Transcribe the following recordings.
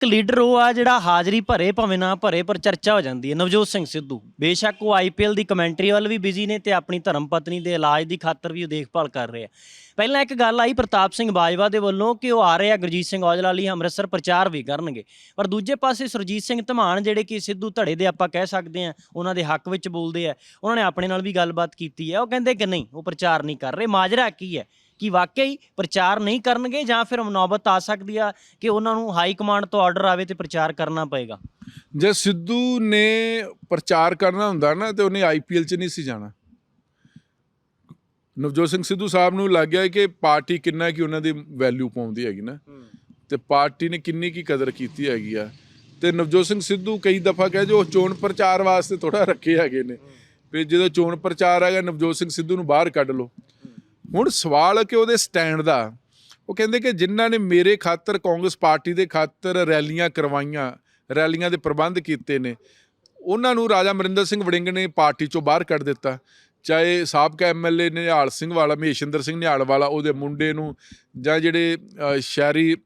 ਇੱਕ ਲੀਡਰ ਉਹ ਆ ਜਿਹੜਾ ਹਾਜ਼ਰੀ ਭਰੇ ਭਾਵੇਂ ਨਾ ਭਰੇ, ਪਰ ਚਰਚਾ ਹੋ ਜਾਂਦੀ ਹੈ। ਨਵਜੋਤ ਸਿੰਘ ਸਿੱਧੂ, ਬੇਸ਼ੱਕ ਉਹ ਆਈਪੀਐਲ ਦੀ ਕਮੈਂਟਰੀ ਵੱਲ ਵੀ ਬਿਜ਼ੀ ਨੇ ਤੇ ਆਪਣੀ ਧਰਮ ਪਤਨੀ ਦੇ ਇਲਾਜ ਦੀ ਖਾਤਰ ਵੀ ਉਹ ਦੇਖਭਾਲ ਕਰ ਰਹੇ ਆ ਪਹਿਲਾਂ ਇੱਕ ਗੱਲ ਆਈ ਪ੍ਰਤਾਪ ਸਿੰਘ ਬਾਜਵਾ ਦੇ ਵੱਲੋਂ ਕਿ ਉਹ ਆ ਰਹੇ ਆ, ਗੁਰਜੀਤ ਸਿੰਘ ਔਜਲਾ ਲਈ ਅੰਮ੍ਰਿਤਸਰ ਪ੍ਰਚਾਰ ਵੀ ਕਰਨਗੇ। ਪਰ ਦੂਜੇ ਪਾਸੇ ਸੁਰਜੀਤ ਸਿੰਘ ਧਮਾਨ ਜਿਹੜੇ ਕਿ ਸਿੱਧੂ ਧੜੇ ਦੇ ਆਪਾਂ ਕਹਿ ਸਕਦੇ ਆ ਉਹਨਾਂ ਦੇ ਹੱਕ ਵਿੱਚ ਬੋਲਦੇ ਆ, ਉਹਨਾਂ ਨੇ ਆਪਣੇ ਨਾਲ ਵੀ ਗੱਲਬਾਤ ਕੀਤੀ ਹੈ। ਉਹ ਕਹਿੰਦੇ ਕਿ ਨਹੀਂ, ਉਹ ਪ੍ਰਚਾਰ ਨਹੀਂ ਕਰ ਰਹੇ। ਮਾਜਰਾ ਕੀ ਹੈ? ਕਿ ਵਾਕਈ ਪ੍ਰਚਾਰ ਨਹੀਂ ਕਰਨਗੇ ਜਾਂ ਫਿਰ ਨੌਬਤ ਆ ਸਕਦੀ ਆ ਕਿ ਉਹਨਾਂ ਨੂੰ ਹਾਈ ਕਮਾਂਡ ਤੋਂ ਆਰਡਰ ਆਵੇ ਤੇ ਪ੍ਰਚਾਰ ਕਰਨਾ ਪਏਗਾ? ਜੇ ਸਿੱਧੂ ਨੇ ਪ੍ਰਚਾਰ ਕਰਨਾ ਹੁੰਦਾ ਨਾ ਤੇ ਉਹਨੇ ਆਈਪੀਐਲ 'ਚ ਨਹੀਂ ਸੀ ਜਾਣਾ। ਨਵਜੋਤ ਸਿੰਘ ਸਿੱਧੂ ਸਾਹਿਬ ਨੂੰ ਲੱਗ ਗਿਆ ਕਿ ਪਾਰਟੀ ਕਿੰਨਾ ਕੀ ਉਹਨਾਂ ਦੀ ਵੈਲਿਊ ਪਾਉਂਦੀ ਹੈਗੀ ਨਾ। ਤੇ ਪਾਰਟੀ ਨੇ ਕਿੰਨੀ ਕੀ ਕਦਰ ਕੀਤੀ ਹੈਗੀ ਆ। ਤੇ ਨਵਜੋਤ ਸਿੰਘ ਸਿੱਧੂ ਕਈ ਦਫਾ ਕਹੇ ਜੋ ਚੋਣ ਪ੍ਰਚਾਰ ਵਾਸਤੇ ਥੋੜਾ ਰੱਖੇ ਹੈਗੇ ਨੇ। ਵੀ ਜਦੋਂ ਚੋਣ ਪ੍ਰਚਾਰ ਹੈਗਾ ਨਵਜੋਤ ਸਿੰਘ ਸਿੱਧੂ ਨੂੰ ਬਾਹਰ ਕੱਢ ਲਓ। ਹੁਣ ਸਵਾਲ ਕਿ ਉਹਦੇ ਸਟੈਂਡ ਦਾ ਉਹ ਕਹਿੰਦੇ ਕਿ ਜਿਨ੍ਹਾਂ ਨੇ ਮੇਰੇ ਖਾਤਰ ਕਾਂਗਰਸ ਪਾਰਟੀ ਦੇ ਖਾਤਰ ਰੈਲੀਆਂ ਕਰਵਾਈਆਂ ਰੈਲੀਆਂ ਦੇ ਪ੍ਰਬੰਧ ਕੀਤੇ ਨੇ ਉਹਨਾਂ ਨੂੰ ਰਾਜਾ ਮਰਿੰਦਰ ਸਿੰਘ ਵੜਿੰਗ ਨੇ ਪਾਰਟੀ ਚੋਂ ਬਾਹਰ ਕੱਢ ਦਿੱਤਾ। ਚਾਹੇ ਸਾਬਕਾ ਐਮਐਲਏ ਨਿਹਾਲ ਸਿੰਘ ਵਾਲਾ ਮਹੇਸ਼ਿੰਦਰ ਸਿੰਘ ਨਿਹਾਲ ਵਾਲਾ ਉਹਦੇ ਮੁੰਡੇ ਨੂੰ ਜਾਂ ਜਿਹੜੇ ਸ਼ਹਿਰੀ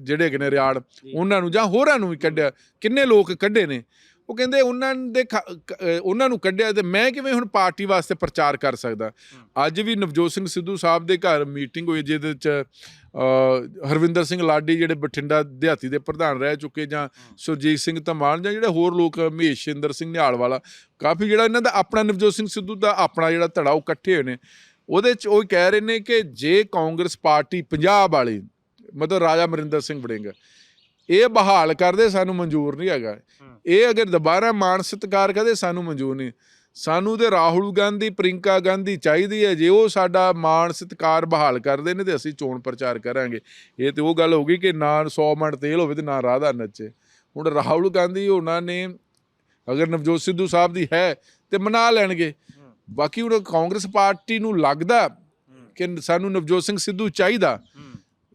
ਜਿਹੜੇ ਹੈਗੇ ਨੇ ਰਿਆੜ ਉਹਨਾਂ ਨੂੰ ਜਾਂ ਹੋਰਾਂ ਨੂੰ ਵੀ ਕੱਢਿਆ। ਕਿੰਨੇ ਲੋਕ ਕੱਢੇ ਨੇ? ਉਹ ਕਹਿੰਦੇ ਉਹਨਾਂ ਦੇ ਉਹਨਾਂ ਨੂੰ ਕੱਢਿਆ ਤੇ ਮੈਂ ਕਿਵੇਂ ਹੁਣ ਪਾਰਟੀ ਵਾਸਤੇ ਪ੍ਰਚਾਰ ਕਰ ਸਕਦਾ? ਅੱਜ ਵੀ ਨਵਜੋਤ ਸਿੰਘ ਸਿੱਧੂ ਸਾਹਿਬ ਦੇ ਘਰ ਮੀਟਿੰਗ ਹੋਈ ਜਿਹਦੇ ਵਿੱਚ ਹਰਵਿੰਦਰ ਸਿੰਘ ਲਾਡੀ ਜਿਹੜੇ ਬਠਿੰਡਾ ਦਿਹਾਤੀ ਦੇ ਪ੍ਰਧਾਨ ਰਹਿ ਚੁੱਕੇ ਜਾਂ ਸੁਰਜੀਤ ਸਿੰਘ ਧਮਾਨ ਜਾਂ ਜਿਹੜੇ ਹੋਰ ਲੋਕ ਮਹੇਸ਼ਿੰਦਰ ਸਿੰਘ ਨਿਹਾਲ ਵਾਲਾ ਕਾਫੀ ਜਿਹੜਾ ਇਹਨਾਂ ਦਾ ਆਪਣਾ ਨਵਜੋਤ ਸਿੰਘ ਸਿੱਧੂ ਦਾ ਆਪਣਾ ਜਿਹੜਾ ਧੜਾ ਉਹ ਇਕੱਠੇ ਹੋਏ ਨੇ। ਉਹਦੇ ਚ ਉਹ ਕਹਿ ਰਹੇ ਨੇ ਕਿ ਜੇ ਕਾਂਗਰਸ ਪਾਰਟੀ ਪੰਜਾਬ ਵਾਲੀ ਮਤਲਬ ਰਾਜਾ ਮਰਿੰਦਰ ਸਿੰਘ ਵੜਿੰਗ ਇਹ ਬਹਾਲ ਕਰਦੇ ਸਾਨੂੰ ਮਨਜ਼ੂਰ ਨਹੀਂ ਹੈਗਾ। ਇਹ ਅਗਰ ਦੁਬਾਰਾ ਮਾਨ ਸਤਿਕਾਰ ਕਰਦੇ ਸਾਨੂੰ ਮਨਜ਼ੂਰ ਨਹੀਂ। ਸਾਨੂੰ ਤੇ ਰਾਹੁਲ ਗਾਂਧੀ ਪ੍ਰਿੰਕਾ ਗਾਂਧੀ ਚਾਹੀਦੀ ਹੈ ਜੇ ਉਹ ਸਾਡਾ ਮਾਣ ਸਤਿਕਾਰ ਬਹਾਲ ਕਰਦੇ ਨੇ ਤੇ ਅਸੀਂ ਚੋਣ ਪ੍ਰਚਾਰ ਕਰਾਂਗੇ। ਇਹ ਤੇ ਉਹ ਗੱਲ ਹੋ ਗਈ ਕਿ ਨਾ 100 ਮਣ ਤੇਲ ਹੋਵੇ ਤੇ ਨਾ ਰਾਧਾ ਨੱਚੇ। ਹੁਣ ਰਾਹੁਲ ਗਾਂਧੀ ਉਹਨਾਂ ਨੇ ਅਗਰ ਨਵਜੋਤ ਸਿੱਧੂ ਸਾਹਿਬ ਦੀ ਹੈ ਤੇ ਮਨਾ ਲੈਣਗੇ। ਬਾਕੀ ਹੁਣ ਕਾਂਗਰਸ ਪਾਰਟੀ ਨੂੰ ਲੱਗਦਾ ਕਿ ਸਾਨੂੰ ਨਵਜੋਤ ਸਿੰਘ ਸਿੱਧੂ ਚਾਹੀਦਾ।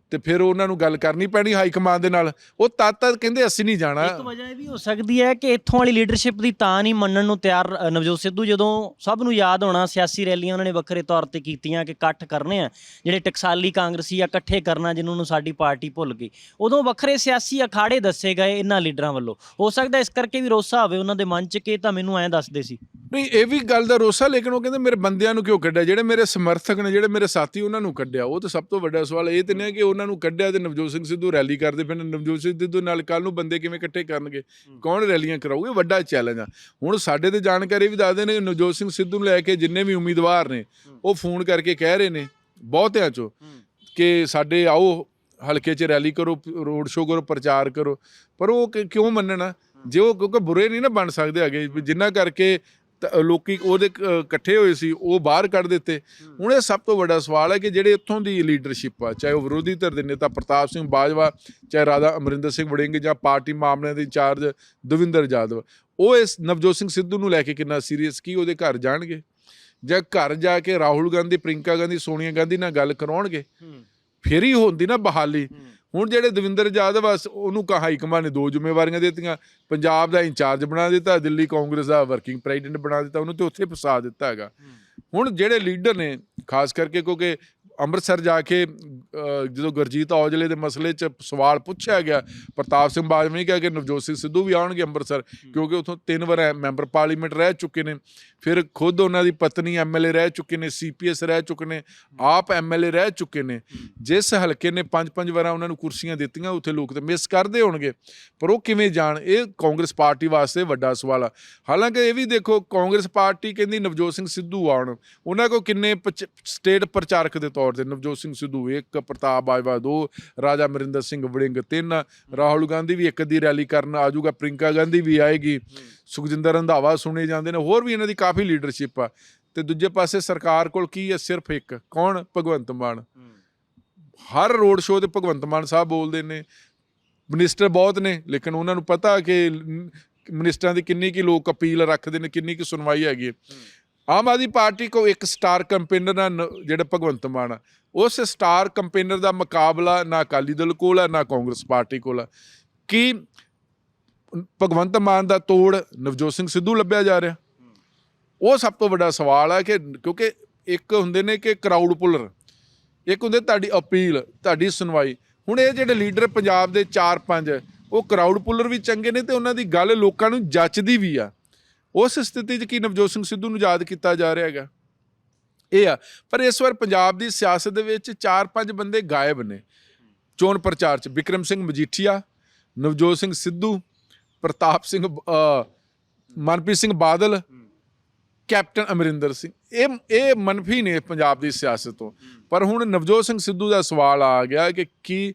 ਤੇ ਫਿਰ ਉਹਨਾਂ ਨੂੰ ਗੱਲ ਕਰਨੀ ਪੈਣੀ ਹਾਈ ਕਮਾਂਡ ਦੇ ਨਾਲ। ਉਹ ਤਦ ਤੱਕ ਕਹਿੰਦੇ ਅਸੀਂ ਨਹੀਂ ਜਾਣਾ। ਇੱਕ ਵਜ੍ਹਾ ਇਹ ਵੀ ਹੋ ਸਕਦੀ ਹੈ ਕਿ ਇੱਥੋਂ ਵਾਲੀ ਲੀਡਰਸ਼ਿਪ ਦੀ ਤਾਂ ਨਹੀਂ ਮੰਨਣ ਨੂੰ ਤਿਆਰ ਨਵਜੋਤ ਸਿੱਧੂ। ਜਦੋਂ ਸਭ ਨੂੰ ਯਾਦ ਹੋਣਾ ਸਿਆਸੀ ਰੈਲੀਆਂ ਉਹਨਾਂ ਨੇ ਵੱਖਰੇ ਤੌਰ ਤੇ ਕੀਤੀਆਂ ਕਿ ਇਕੱਠ ਕਰਨੇ ਆ ਜਿਹੜੇ ਟਕਸਾਲੀ ਕਾਂਗਰਸੀ ਆ ਇਕੱਠੇ ਕਰਨਾ ਜਿਹਨੂੰ ਨੂੰ ਸਾਡੀ ਪਾਰਟੀ ਭੁੱਲ ਗਈ। ਉਦੋਂ ਵੱਖਰੇ ਸਿਆਸੀ ਅਖਾੜੇ ਦੱਸੇ ਗਏ ਇਹਨਾਂ ਲੀਡਰਾਂ ਵੱਲੋਂ। ਹੋ ਸਕਦਾ ਇਸ ਕਰਕੇ ਵੀ ਰੋਸਾ ਹੋਵੇ ਉਹਨਾਂ ਦੇ ਮਨ 'ਚ ਕਿ ਤਾਂ ਮੈਨੂੰ ਐਂ ਦੱਸਦੇ ਸੀ। ਨਹੀਂ ਇਹ ਵੀ ਗੱਲ ਦਾ ਰੋਸਾ ਲੇਕਿਨ ਉਹ ਕਹਿੰਦੇ ਮੇਰੇ ਬੰਦਿਆਂ ਨੂੰ ਕਿਉਂ ਕੱਢਿਆ? ਜਿਹੜੇ ਮੇਰੇ ਸਮਰਥਕ ਨੇ ਜਿਹੜੇ ਮੇਰੇ ਸਾਥੀ ਉਹਨਾਂ ਨੂੰ ਕੱਢਿਆ। ਉਹ ਤਾਂ ਸਭ ਤੋਂ ਵੱਡਾ ਸਵਾਲ ਇਹ ਤੇ ਨਹੀਂ ਹੈ ਕਿ ਉਹਨਾਂ ਨੂੰ ਕੱਢਿਆ ਤੇ ਨਵਜੋਤ ਸਿੰਘ ਸਿੱਧੂ ਰੈਲੀ ਕਰਦੇ ਫਿਰ ਨਵਜੋਤ ਸਿੰਘ ਸਿੱਧੂ ਨਾਲ ਕੱਲ ਨੂੰ ਬੰਦੇ ਕਿਵੇਂ ਇਕੱਠੇ ਕਰਨਗੇ? ਕੌਣ ਰੈਲੀਆਂ ਕਰਾਊਗੇ ਵੱਡਾ ਚੈਲੰਜ ਆ। ਹੁਣ ਸਾਡੇ ਤੇ ਜਾਣਕਾਰੀ ਵੀ ਦੱਸਦੇ ਨੇ ਨਵਜੋਤ ਸਿੰਘ ਸਿੱਧੂ ਨੂੰ ਲੈ ਕੇ ਜਿੰਨੇ ਵੀ ਉਮੀਦਵਾਰ ਨੇ ਉਹ ਫੋਨ ਕਰਕੇ ਕਹਿ ਰਹੇ ਨੇ ਬਹੁਤਿਆਂ ਚੋਂ ਕਿ ਸਾਡੇ ਆਓ ਹਲਕੇ 'ਚ ਰੈਲੀ ਕਰੋ ਰੋਡ ਸ਼ੋਅ ਕਰੋ ਪ੍ਰਚਾਰ ਕਰੋ। ਪਰ ਉਹ ਕਿਉਂ ਮੰਨਣਾ ਜੇ ਉਹ ਕਿਉਂਕਿ ਬੁਰੇ ਨਹੀਂ ਨਾ ਬਣ ਸਕਦੇ ਹੈਗੇ ਵੀ ਜਿਨ੍ਹਾਂ ਕਰਕੇ ਲੋਕੀ ਉਹਦੇ ਇਕੱਠੇ ਹੋਏ ਸੀ ਉਹ ਬਾਹਰ ਕੱਢ ਦਿੱਤੇ। ਹੁਣ ਇਹ ਸਭ ਤੋਂ ਵੱਡਾ ਸਵਾਲ ਹੈ ਕਿ ਜਿਹੜੇ ਇੱਥੋਂ ਦੀ ਲੀਡਰਸ਼ਿਪ ਆ ਚਾਹੇ ਉਹ ਵਿਰੋਧੀ ਧਿਰ ਦੇ ਨੇਤਾ ਪ੍ਰਤਾਪ ਸਿੰਘ ਬਾਜਵਾ ਚਾਹੇ ਰਾਧਾ ਅਮਰਿੰਦਰ ਸਿੰਘ ਵੜਿੰਗ ਜਾਂ ਪਾਰਟੀ ਮਾਮਲਿਆਂ ਦੇ ਇੰਚਾਰਜ ਦਵਿੰਦਰ ਜਾਦਵ ਉਹ ਇਸ ਨਵਜੋਤ ਸਿੰਘ ਸਿੱਧੂ ਨੂੰ ਲੈ ਕੇ ਕਿੰਨਾ ਸੀਰੀਅਸ ਕੀ ਉਹਦੇ ਘਰ ਜਾਣਗੇ? ਜਾਂ ਘਰ ਜਾ ਕੇ ਰਾਹੁਲ ਗਾਂਧੀ ਪ੍ਰਿੰਕਾ ਗਾਂਧੀ ਸੋਨੀਆ ਗਾਂਧੀ ਨਾਲ ਗੱਲ ਕਰਾਉਣਗੇ? ਫੇਰ ਹੀ ਹੁੰਦੀ ਨਾ ਬਹਾਲੀ। ਹੁਣ ਜਿਹੜੇ ਦਵਿੰਦਰ ਜਾਦਵ ਆ ਉਹਨੂੰ ਕਹਾ ਹਾਈ ਕਮਾਂਡ ਨੇ ਦੋ ਜ਼ਿੰਮੇਵਾਰੀਆਂ ਦਿੱਤੀਆਂ। ਪੰਜਾਬ ਦਾ ਇੰਚਾਰਜ ਬਣਾ ਦਿੱਤਾ ਦਿੱਲੀ ਕਾਂਗਰਸ ਦਾ ਵਰਕਿੰਗ ਪ੍ਰੈਜ਼ੀਡੈਂਟ ਬਣਾ ਦਿੱਤਾ ਉਹਨੂੰ ਤੇ ਉੱਥੇ ਫਸਾ ਦਿੱਤਾ ਹੈਗਾ। ਹੁਣ ਜਿਹੜੇ ਲੀਡਰ ਨੇ ਖਾਸ ਕਰਕੇ ਕਿਉਂਕਿ ਅੰਮ੍ਰਿਤਸਰ ਜਾ ਕੇ ਜਦੋਂ ਗੁਰਜੀਤ ਔਜਲੇ ਦੇ ਮਸਲੇ 'ਚ ਸਵਾਲ ਪੁੱਛਿਆ ਗਿਆ, ਪ੍ਰਤਾਪ ਸਿੰਘ ਬਾਜਵਾ ਨੇ ਕਿਹਾ ਕਿ ਨਵਜੋਤ ਸਿੰਘ ਸਿੱਧੂ ਵੀ ਆਉਣਗੇ ਅੰਮ੍ਰਿਤਸਰ, ਕਿਉਂਕਿ ਉਥੋਂ ਤਿੰਨ ਵਾਰ ਮੈਂਬਰ ਪਾਰਲੀਮੈਂਟ ਰਹਿ ਚੁੱਕੇ ਨੇ। ਫਿਰ ਖੁਦ ਉਹਨਾਂ ਦੀ ਪਤਨੀ ਐਮਐਲਏ ਰਹਿ ਚੁੱਕੇ ਨੇ ਸੀਪੀਐਸ ਰਹਿ ਚੁੱਕੇ ਨੇ, ਆਪ ਐਮਐਲਏ ਰਹਿ ਚੁੱਕੇ ਨੇ। ਜਿਸ ਹਲਕੇ ਨੇ ਪੰਜ ਪੰਜ ਵਾਰਾਂ ਉਹਨਾਂ ਨੂੰ ਕੁਰਸੀਆਂ ਦਿੱਤੀਆਂ, ਉੱਥੇ ਲੋਕ ਤੇ ਮਿਸ ਕਰਦੇ ਹੋਣਗੇ। ਪਰ ਉਹ ਕਿਵੇਂ ਜਾਣ, ਇਹ ਕਾਂਗਰਸ ਪਾਰਟੀ ਵਾਸਤੇ ਵੱਡਾ ਸਵਾਲ ਆ। ਹਾਲਾਂਕਿ ਇਹ ਵੀ ਦੇਖੋ, ਕਾਂਗਰਸ ਪਾਰਟੀ ਕਹਿੰਦੀ ਨਵਜੋਤ ਸਿੰਘ ਸਿੱਧੂ ਆਉਣ। ਉਹਨਾਂ ਕੋ ਕਿੰਨੇ ਪਚ- ਸਟੇਟ ਪ੍ਰਚਾਰਕ ਦੇ ਤੌਰ ਤੇ ਨਵਜੋਤ ਸਿੰਘ ਸਿੱਧੂ ਇੱਕ ਪ੍ਰਤਾਪ ਬਾਜਵਾ ਦੋ ਰਾਜਾ ਮਰਿੰਦਰ ਸਿੰਘ ਵੜਿੰਗ ਤਿੰਨ ਰਾਹੁਲ ਗਾਂਧੀ ਵੀ ਇੱਕ ਦੀ ਰੈਲੀ ਕਰਨ ਆਜੂਗਾ ਪ੍ਰਿੰਕਾ ਗਾਂਧੀ ਵੀ ਆਏਗੀ। ਸੁਖਜਿੰਦਰ ਰੰਧਾਵਾ ਸੁਣੇ ਜਾਂਦੇ ਨੇ ਹੋਰ ਵੀ ਇਹਨਾਂ ਦੀ ਕਾਫੀ ਲੀਡਰਸ਼ਿਪ ਆ। ਤੇ ਦੂਜੇ ਪਾਸੇ ਸਰਕਾਰ ਕੋਲ ਕੀ ਹੈ? ਸਿਰਫ ਇੱਕ ਕੌਣ? ਭਗਵੰਤ ਮਾਨ। ਹਰ ਰੋਡ ਸ਼ੋਅ ਤੇ ਭਗਵੰਤ ਮਾਨ ਸਾਹਿਬ ਬੋਲਦੇ ਨੇ। ਮਿਨਿਸਟਰ ਬਹੁਤ ਨੇ ਲੇਕਿਨ ਉਹਨਾਂ ਨੂੰ ਪਤਾ ਕਿ ਮਿਨਿਸਟਰਾਂ ਦੀ ਕਿੰਨੀ ਕੀ ਲੋਕ ਅਪੀਲ ਰੱਖਦੇ ਨੇ ਕਿੰਨੀ ਕੀ ਸੁਣਵਾਈ ਹੈਗੀ। ਆਮ ਆਦਮੀ ਪਾਰਟੀ ਕੋ ਇੱਕ ਸਟਾਰ ਕੰਪੇਨਰ ਆ ਨ- ਜਿਹੜਾ ਭਗਵੰਤ ਮਾਨ ਆ, ਉਸ ਸਟਾਰ ਕੰਪੇਨਰ ਦਾ ਮੁਕਾਬਲਾ ਨਾ ਅਕਾਲੀ ਦਲ ਕੋਲ ਆ, ਨਾ ਕਾਂਗਰਸ ਪਾਰਟੀ ਕੋਲ ਆ। ਕੀ ਭਗਵੰਤ ਮਾਨ ਦਾ ਤੋੜ ਨਵਜੋਤ ਸਿੰਘ ਸਿੱਧੂ ਲੱਭਿਆ ਜਾ ਰਿਹਾ? ਉਹ ਸਭ ਤੋਂ ਵੱਡਾ ਸਵਾਲ ਆ ਕਿ, ਕਿਉਂਕਿ ਇੱਕ ਹੁੰਦੇ ਨੇ ਕਿ ਕਰਾਊਡ ਪੁਲਰ ਇੱਕ ਹੁੰਦੇ ਤੁਹਾਡੀ ਅਪੀਲ, ਤੁਹਾਡੀ ਸੁਣਵਾਈ। ਹੁਣ ਇਹ ਜਿਹੜੇ ਲੀਡਰ ਪੰਜਾਬ ਦੇ 4-5 ਉਹ ਕਰਾਊਡ ਪੁਲਰ ਵੀ ਚੰਗੇ ਨੇ ਤੇ ਉਹਨਾਂ ਦੀ ਗੱਲ ਲੋਕਾਂ ਨੂੰ ਜੱਚਦੀ ਵੀ ਆ। ਉਸ ਸਥਿਤੀ 'ਚ ਕੀ ਨਵਜੋਤ ਸਿੰਘ ਸਿੱਧੂ ਨੂੰ ਯਾਦ ਕੀਤਾ ਜਾ ਰਿਹਾ ਹੈਗਾ? ਇਹ ਆ, ਪਰ ਇਸ ਵਾਰ ਪੰਜਾਬ ਦੀ ਸਿਆਸਤ ਦੇ ਵਿੱਚ 4-5 ਬੰਦੇ ਗਾਇਬ ਨੇ। ਚੋਣ ਪ੍ਰਚਾਰ 'ਚ ਵਿਕਰਮ ਸਿੰਘ ਮਜੀਠੀਆ, ਨਵਜੋਤ ਸਿੰਘ ਸਿੱਧੂ, ਪ੍ਰਤਾਪ ਸਿੰਘ ਮਨਪ੍ਰੀਤ ਸਿੰਘ ਬਾਦਲ, ਕੈਪਟਨ ਅਮਰਿੰਦਰ ਸਿੰਘ। ਇਹ ਇਹ ਮਨਫੀ ਨੇ ਪੰਜਾਬ ਦੀ ਸਿਆਸਤ ਤੋਂ। ਪਰ ਹੁਣ ਨਵਜੋਤ ਸਿੰਘ ਸਿੱਧੂ ਦਾ ਸਵਾਲ ਆ ਗਿਆ ਕਿ ਕੀ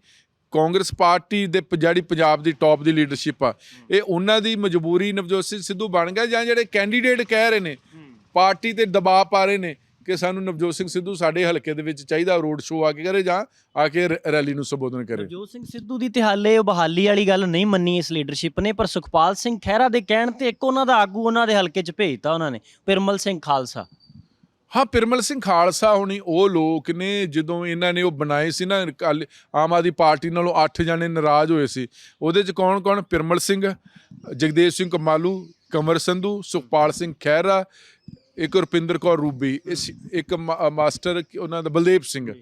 ਕਾਂਗਰਸ ਪਾਰਟੀ ਦੇ ਜਿਹੜੀ ਪੰਜਾਬ ਦੀ ਟੌਪ ਦੀ ਲੀਡਰਸ਼ਿਪ ਆ, ਇਹ ਉਹਨਾਂ ਦੀ ਮਜਬੂਰੀ ਨਵਜੋਤ ਸਿੰਘ ਸਿੱਧੂ ਬਣ ਗਿਆ ਜਾਂ ਜਿਹੜੇ ਕੈਂਡੀਡੇਟ ਕਹਿ ਰਹੇ ਨੇ, ਪਾਰਟੀ ਤੇ ਦਬਾਅ ਪਾ ਰਹੇ ਨੇ ਕਿ ਸਾਨੂੰ ਨਵਜੋਤ ਸਿੰਘ ਸਿੱਧੂ ਸਾਡੇ ਹਲਕੇ ਦੇ ਵਿੱਚ ਚਾਹੀਦਾ ਰੋਡ ਸ਼ੋਅ ਆ ਕੇ ਕਰੇ ਜਾਂ ਆ ਕੇ ਰੈਲੀ ਨੂੰ ਸੰਬੋਧਨ ਕਰੇ। ਨਵਜੋਤ ਸਿੰਘ ਸਿੱਧੂ ਦੀ ਤੇ ਹਾਲੇ ਬਹਾਲੀ ਵਾਲੀ ਗੱਲ ਨਹੀਂ ਮੰਨੀ ਇਸ ਲੀਡਰਸ਼ਿਪ ਨੇ, ਪਰ ਸੁਖਪਾਲ ਸਿੰਘ ਖਹਿਰਾ ਦੇ ਕਹਿਣ ਤੇ ਇੱਕ ਉਹਨਾਂ ਦਾ ਆਗੂ ਉਹਨਾਂ ਦੇ ਹਲਕੇ 'ਚ ਭੇਜਤਾ ਉਹਨਾਂ ਨੇ, ਪਿਰਮਲ ਸਿੰਘ ਖਾਲਸਾ। ਹਾਂ, ਪਿਰਮਲ ਸਿੰਘ ਖਾਲਸਾ ਹੁਣੀ ਉਹ ਲੋਕ ਨੇ ਜਦੋਂ ਇਹਨਾਂ ਨੇ ਉਹ ਬਣਾਏ ਸੀ ਨਾ, ਅਕਾਲੀ- ਆਮ ਆਦਮੀ ਪਾਰਟੀ ਨਾਲੋਂ 8 ਜਣੇ ਨਾਰਾਜ਼ ਹੋਏ ਸੀ। ਉਹਦੇ ਚ ਕੌਣ ਕੌਣ? ਪਿਰਮਲ ਸਿੰਘ, ਜਗਦੇਵ ਸਿੰਘ ਕਮਾਲੂ ਕਮਰ ਸੰਧੂ, ਸੁਖਪਾਲ ਸਿੰਘ ਖਹਿਰਾ, ਇੱਕ ਰੁਪਿੰਦਰ ਕੌਰ ਰੂਬੀ, ਇਸ ਇੱਕ ਮਾ- ਮਾਸਟਰ ਕੀ- ਉਹਨਾਂ ਦਾ ਬਲਦੇਵ ਸਿੰਘ।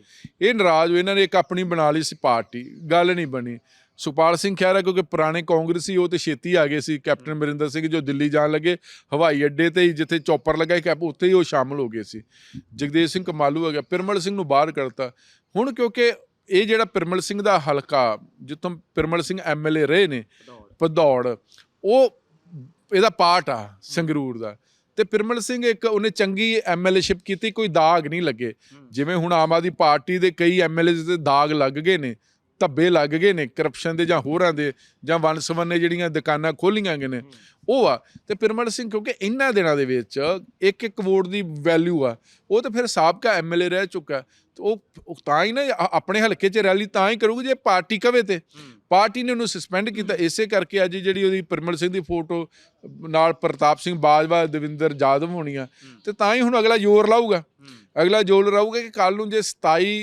ਇਹ ਨਾਰਾਜ਼ ਹੋਏ, ਇਹਨਾਂ ਨੇ ਇੱਕ ਆਪਣੀ ਬਣਾ ਲਈ ਸੀ ਪਾਰਟੀ। ਗੱਲ ਨਹੀਂ ਬਣੀ। ਸੁਖਪਾਲ ਸਿੰਘ ਖਹਿਰਾ, ਕਿਉਂਕਿ ਪੁਰਾਣੇ ਕਾਂਗਰਸੀ ਉਹ ਤੇ ਛੇਤੀ ਆ ਗਏ ਸੀ। ਕੈਪਟਨ ਅਮਰਿੰਦਰ ਸਿੰਘ ਜੋ ਦਿੱਲੀ ਜਾਣ ਲੱਗੇ, ਹਵਾਈ ਅੱਡੇ ਤੇ ਹੀ ਜਿੱਥੇ ਚੌਪਰ ਲੱਗਾ ਸੀ ਕੈਪ ਉੱਥੇ ਹੀ ਉਹ ਸ਼ਾਮਲ ਹੋ ਗਏ ਸੀ। ਜਗਦੇਵ ਸਿੰਘ ਕਮਾਲੂ ਹੈਗਾ, ਪਿਰਮਲ ਸਿੰਘ ਨੂੰ ਬਾਹਰ ਕਰਤਾ ਹੁਣ ਕਿਉਂਕਿ ਇਹ ਜਿਹੜਾ ਪਿਰਮਲ ਸਿੰਘ ਦਾ ਹਲਕਾ, ਜਿੱਥੋਂ ਪਿਰਮਲ ਸਿੰਘ ਐਮਐਲਏ ਰਹੇ ਨੇ, ਭਦੌੜ, ਉਹ ਇਹਦਾ ਪਾਰਟ ਆ, ਸੰਗਰੂਰ ਦਾ। ਤੇ ਪਿਰਮਲ ਸਿੰਘ ਇੱਕ ਉਹਨੇ ਚੰਗੀ ਐਮਐਲਏਸ਼ਿਪ ਕੀਤੀ, ਕੋਈ ਦਾਗ ਨਹੀਂ ਲੱਗੇ। ਜਿਵੇਂ ਹੁਣ ਆਮ ਆਦਮੀ ਪਾਰਟੀ ਦੇ ਕਈ ਐਮਐਲਏ 'ਤੇ ਦਾਗ ਲੱਗ ਗਏ ਨੇ ਧੱਬੇ ਲੱਗ ਗਏ ਨੇ ਕਰਪਸ਼ਨ ਦੇ ਜਾਂ ਹੋਰਾਂ ਦੇ ਜਾਂ ਵਨ ਸਵੰਨੇ ਜਿਹੜੀਆਂ ਦੁਕਾਨਾਂ ਖੋਲੀਆਂ ਗਏ ਨੇ ਉਹ ਆ। ਤੇ ਪਿਰਮਲ ਸਿੰਘ ਕਿਉਂਕਿ ਇਹਨਾਂ ਦਿਨਾਂ ਦੇ ਵਿੱਚ ਇੱਕ ਇੱਕ ਵੋਟ ਦੀ ਵੈਲਿਊ ਆ ਉਹ ਤਾਂ ਫਿਰ ਸਾਬਕਾ ਐਮਐਲਏ ਰਹਿ ਚੁੱਕਾ। ਤੇ ਉਹ ਤਾਂ ਹੀ ਨਾ ਆਪਣੇ ਹਲਕੇ 'ਚ ਰੈਲੀ ਤਾਂ ਹੀ ਕਰੂਗੀ ਜੇ ਪਾਰਟੀ ਕਵੇ ਤੇ। ਪਾਰਟੀ ਨੇ ਉਹਨੂੰ ਸਸਪੈਂਡ ਕੀਤਾ। ਇਸੇ ਕਰਕੇ ਅੱਜ ਜਿਹੜੀ ਉਹਦੀ ਪਿਰਮਲ ਸਿੰਘ ਦੀ ਫੋਟੋ ਨਾਲ ਪ੍ਰਤਾਪ ਸਿੰਘ ਬਾਜਵਾ ਦਵਿੰਦਰ ਜਾਦਵ ਹੋਣੀ ਆ ਤੇ ਤਾਂ ਹੀ ਹੁਣ ਅਗਲਾ ਜ਼ੋਰ ਲਾਊਗਾ। ਅਗਲਾ ਜ਼ੋਰ ਲਾਊਗਾ ਕਿ ਕੱਲ ਨੂੰ ਜੇ 27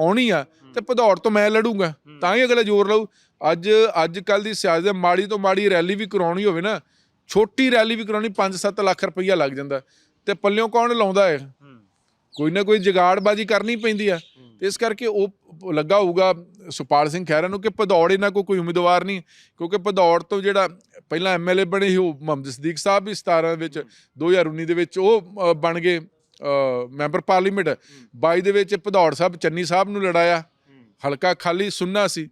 ਆਉਣੀ ਆ ਤੇ ਭਦੌੜ ਤੋਂ ਮੈਂ ਲੜੂੰਗਾ ਤਾਂ ਹੀ ਅਗਲਾ ਜ਼ੋਰ ਲਾਊ। ਅੱਜ ਅੱਜ ਕੱਲ ਦੀ ਸਿਆਸਤ ਦੇ ਮਾੜੀ ਤੋਂ ਮਾੜੀ ਰੈਲੀ ਵੀ ਕਰਾਉਣੀ ਹੋਵੇ ਨਾ ਛੋਟੀ ਰੈਲੀ ਵੀ ਕਰਾਉਣੀ 5-7 ਲੱਖ ਰੁਪਈਆ ਲੱਗ ਜਾਂਦਾ। ਤੇ ਪੱਲਿਓਂ ਕੌਣ ਲਾਉਂਦਾ ਹੈ? ਕੋਈ ਨਾ ਕੋਈ ਜਗਾੜਬਾਜੀ ਕਰਨੀ ਪੈਂਦੀ ਆ। ਇਸ ਕਰਕੇ ਉਹ ਲੱਗਾ ਹੋਊਗਾ ਸੁਪਾਲ ਸਿੰਘ ਖਹਿਰਾ ਨੂੰ ਕਿ ਭਦੌੜ ਇਹਨਾਂ ਕੋ ਕੋਈ ਉਮੀਦਵਾਰ ਨਹੀਂ ਕਿਉਂਕਿ ਭਦੌੜ ਤੋਂ ਜਿਹੜਾ ਪਹਿਲਾਂ ਐਮਐਲਏ ਬਣੇ ਸੀ ਉਹ ਮੁਹੰਮਦ ਸਦੀਕ ਸਾਹਿਬ ਵੀ 17 ਵਿੱਚ 2019 ਦੇ ਵਿੱਚ ਉਹ ਬਣ ਗਏ। ਮੈਂਬਰ ਪਾਰਲੀਮੈਂਟ 22 ਦੇ ਵਿੱਚ ਭਦੌੜ ਸਾਹਿਬ ਚੰਨੀ ਸਾਹਿਬ ਨੂੰ ਲੜਾਇਆ। ਹਲਕਾ ਖਾਲੀ ਸੁੰਨਾ ਸੀ।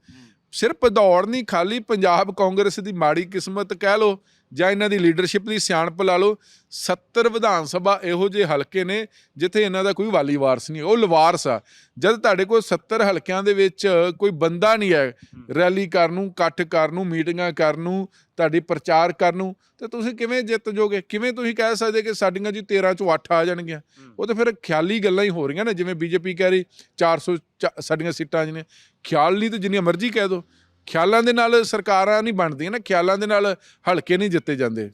ਸਿਰਫ ਭਦੌੜ ਨਹੀਂ ਖਾਲੀ ਪੰਜਾਬ ਕਾਂਗਰਸ ਦੀ ਮਾੜੀ ਕਿਸਮਤ ਕਹਿ ਲੋ ਜਾਂ ਇਹਨਾਂ ਦੀ ਲੀਡਰਸ਼ਿਪ ਦੀ ਸਿਆਣਪ ਲਾ ਲਓ 70 ਵਿਧਾਨ ਸਭਾ ਇਹੋ ਜਿਹੇ ਹਲਕੇ ਨੇ ਜਿੱਥੇ ਇਹਨਾਂ ਦਾ ਕੋਈ ਵਾਲੀ ਵਾਰਸ ਨਹੀਂ, ਉਹ ਲਵਾਰਸ ਆ। ਜਦ ਤੁਹਾਡੇ ਕੋਲ 70 ਹਲਕਿਆਂ ਦੇ ਵਿੱਚ ਕੋਈ ਬੰਦਾ ਨਹੀਂ ਹੈ, ਰੈਲੀ ਕਰਨ ਨੂੰ ਇਕੱਠ ਕਰਨ ਨੂੰ ਮੀਟਿੰਗਾਂ ਕਰਨ ਨੂੰ ਤੁਹਾਡੀ ਪ੍ਰਚਾਰ ਕਰਨ ਨੂੰ ਤੇ ਤੁਸੀਂ ਕਿਵੇਂ ਜਿੱਤ ਜੋਗੇ? ਕਿਵੇਂ ਤੁਸੀਂ ਕਹਿ ਸਕਦੇ ਕਿ ਸਾਡੀਆਂ ਜੀ 13 ਚੋਂ 8 ਆ ਜਾਣਗੀਆਂ? ਉਹ ਤਾਂ ਫਿਰ ਖਿਆਲੀ ਗੱਲਾਂ ਹੀ ਹੋ ਰਹੀਆਂ ਨੇ, ਜਿਵੇਂ ਬੀਜੇਪੀ ਕਹਿ ਰਹੀ 400 ਚ- ਸਾਡੀਆਂ ਸੀਟਾਂ ਜਿਹਨੇ ਖਿਆਲ ਨਹੀਂ ਤੇ ਜਿੰਨੀਆਂ ਮਰਜ਼ੀ ਕਹਿ ਦੋ ਖਿਆਲਾਂ ਦੇ ਨਾਲ ਸਰਕਾਰਾਂ ਨਹੀਂ ਬਣਦੀਆਂ ਨਾ ਖਿਆਲਾਂ ਦੇ ਨਾਲ ਹਲਕੇ ਨਹੀਂ ਜਿੱਤੇ ਜਾਂਦੇ।